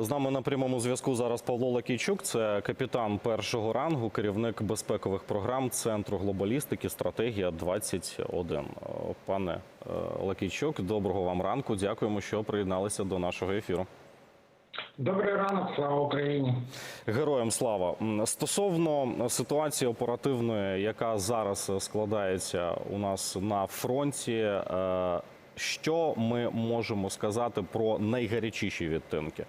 З нами на прямому зв'язку зараз Павло Лакійчук, це капітан першого рангу, керівник безпекових програм Центру глобалістики Стратегія 21 Пане е, Лакійчук, доброго вам ранку. Дякуємо, що приєдналися до нашого ефіру. Добрий ранок, слава Україні. Героям слава стосовно ситуації оперативної, яка зараз складається у нас на фронті. Що ми можемо сказати про найгарячіші відтинки?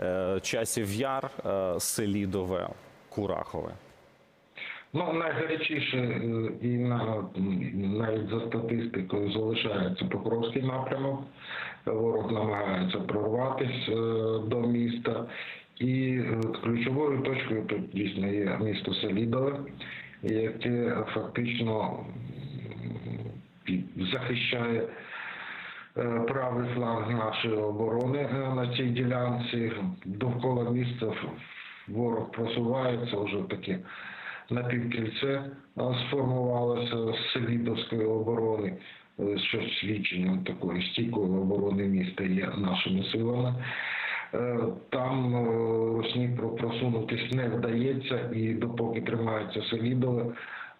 Е, Часів Яр, е, Селідове, Курахове. Ну, найгарячіше і на, навіть за статистикою залишається Покровський напрямок. Ворог намагається прорватися е, до міста. І ключовою точкою тут дійсно є місто Селідове, яке фактично захищає правий фланг нашої оборони е, на цій ділянці. Довкола міста ворог просувається вже таке напівкільце е, сформувалося з Селідовської оборони, е, що свідченням такої стійкої оборони міста є нашими силами. Е, Там е, про- просунутись не вдається, і допоки тримається Селідове,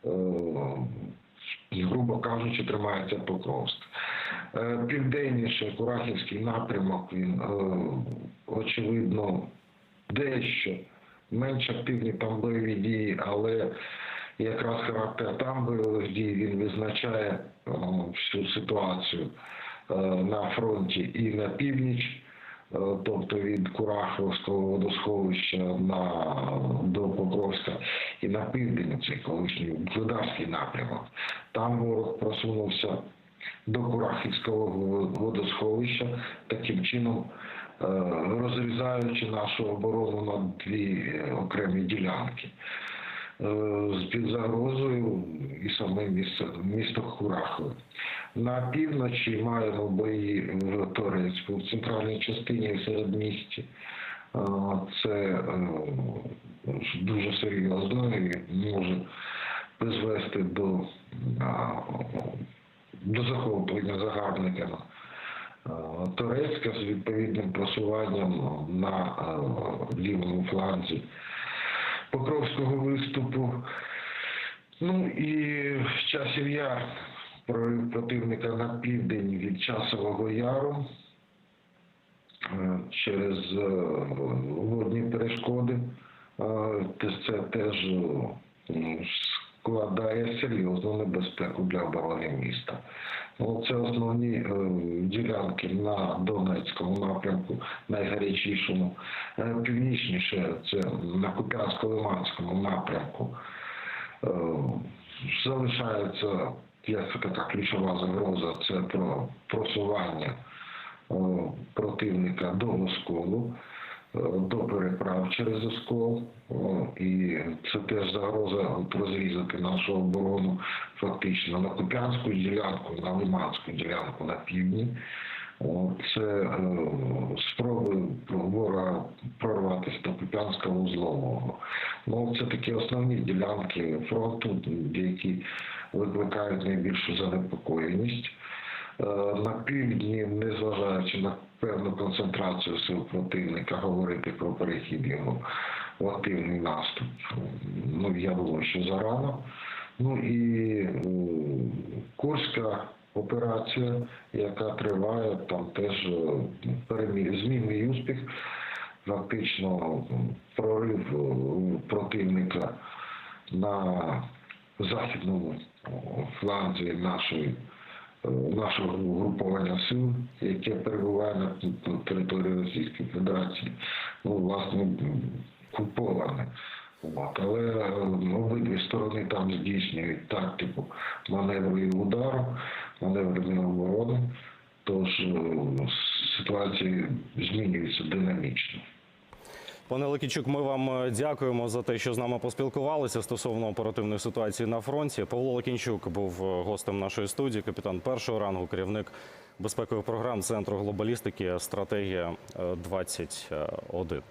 е, грубо кажучи, тримається Покровськ. Е, Південніше Курахівський напрямок, він е, очевидно дещо менше активні там бойові дії, але якраз характер там бойових дій він визначає е, всю ситуацію на фронті і на північ. Тобто від Кураховського водосховища на до Покровська і на південь цей колишній Глидарський напрямок. Там ворог просунувся до Курахівського водосховища, таким чином е, розрізаючи нашу оборону на дві е, окремі ділянки. Е, з під загрозою і саме місто, місто Курахове. На півночі маємо бої в Торецьку, в центральній частині і середмісті. Це е, дуже серйозно і може призвести до, до захоплення загарбниками. Е, Турецька з відповідним просуванням на е, лівому фланзі Покровського виступу. Ну і в часів яр прорив противника на південь від часового яру через е, водні перешкоди. Е, Це теж е, складає серйозну небезпеку для оборони міста. Ну, це основні е, ділянки на Донецькому напрямку, найгарячішому. Е, Північніше це на Куп'янсько-Лиманському напрямку. Е, залишається як така ключова загроза це про просування е, противника до Осколу, е, до переправ через Оскол. І це теж загроза розрізати нашу оборону фактично на Куп'янську ділянку, на Лиманську ділянку на півдні. Це е, спроби ворога прорватися до Куп'янського узлового. Ну, це такі основні ділянки фронту, які викликають найбільшу занепокоєність. Е, На півдні, незважаючи на певну концентрацію сил противника, говорити про перехід його в активний наступ. Ну, я думаю, що зарано. Ну і Курська операція, яка триває, там теж е, перемі- змінний успіх. Фактично прорив е, противника на західному фланзі нашої нашого угруповання сил, яке перебуває на території Російської Федерації, ну, власне, куповане. Але е, обидві сторони там здійснюють тактику маневру і удару, маневреної оборони, тож е, ситуація змінюється динамічно. Пане Лакійчук, ми вам е, дякуємо за те, що з нами поспілкувалися стосовно оперативної ситуації на фронті. Павло Лакінчук був е, гостем нашої студії, капітан першого рангу, керівник безпекових програм Центру глобалістики Стратегія е, 21.